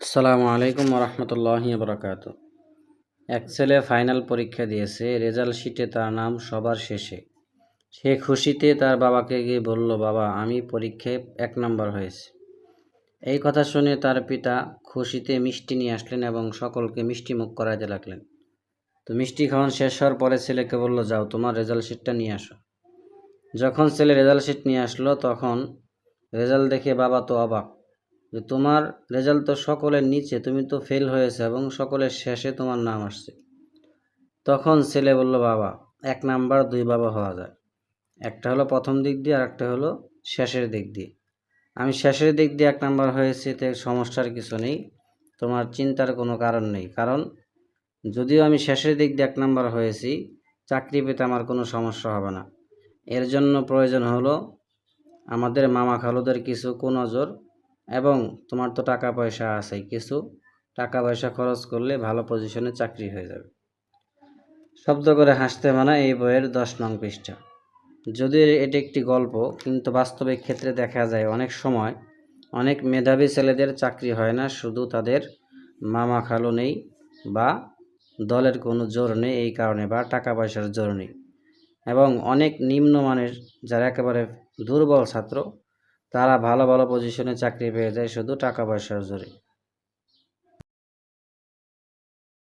আসসালামু আলাইকুম রহমতুল্লাহ বরকাত এক ছেলে ফাইনাল পরীক্ষা দিয়েছে, রেজাল্ট শিটে তার নাম সবার শেষে। সে খুশিতে তার বাবাকে গিয়ে বলল, বাবা, আমি পরীক্ষায় এক নম্বর হয়েছে। এই কথা শুনে তার পিতা খুশিতে মিষ্টি নিয়ে আসলেন এবং সকলকে মিষ্টি মুখ করাইতে লাগলেন তো মিষ্টি খাওয়ান শেষ হওয়ার পরে ছেলেকে বলল, যাও, তোমার রেজাল্ট শিটটা নিয়ে আসো। যখন ছেলে রেজাল্ট শিট নিয়ে আসলো, তখন রেজাল্ট দেখে বাবা তো অবাক। যে তোমার রেজাল্ট তো সকলের নিচে, তুমি তো ফেল হয়েছে এবং সকলের শেষে তোমার নাম আসছে। তখন ছেলে বলল, বাবা, এক নাম্বার দুই বাবা হওয়া যায়। একটা হলো প্রথম দিক দিয়ে, আর একটা হলো শেষের দিক দিয়ে। আমি শেষের দিক দিয়ে এক নাম্বার হয়েছি, এতে সমস্যার কিছু নেই। তোমার চিন্তার কোনো কারণ নেই। কারণ, যদিও আমি শেষের দিক দিয়ে এক নাম্বার হয়েছি, চাকরি পেতে আমার কোনো সমস্যা হবে না। এর জন্য প্রয়োজন হলো, আমাদের মামা খালুদের কিছু কুনজর এবং তোমার তো টাকা পয়সা আছে কিছু টাকা পয়সা খরচ করলে ভালো পজিশনে চাকরি হয়ে যাবে। শব্দ করে হাসতে মানা এই বইয়ের দশ নং পৃষ্ঠা। যদিও এটি একটি গল্প, কিন্তু বাস্তবিক ক্ষেত্রে দেখা যায় অনেক সময় অনেক মেধাবী ছেলেদের চাকরি হয় না, শুধু তাদের মামা খালু নেই বা দলের কোনো জোর নেই এই কারণে বা টাকা পয়সার জোর নেই। এবং অনেক নিম্নমানের, যারা একেবারে দুর্বল ছাত্র তারা ভালো ভালো পজিশনে চাকরি পেয়ে যায় শুধু টাকা পয়সার জোরে।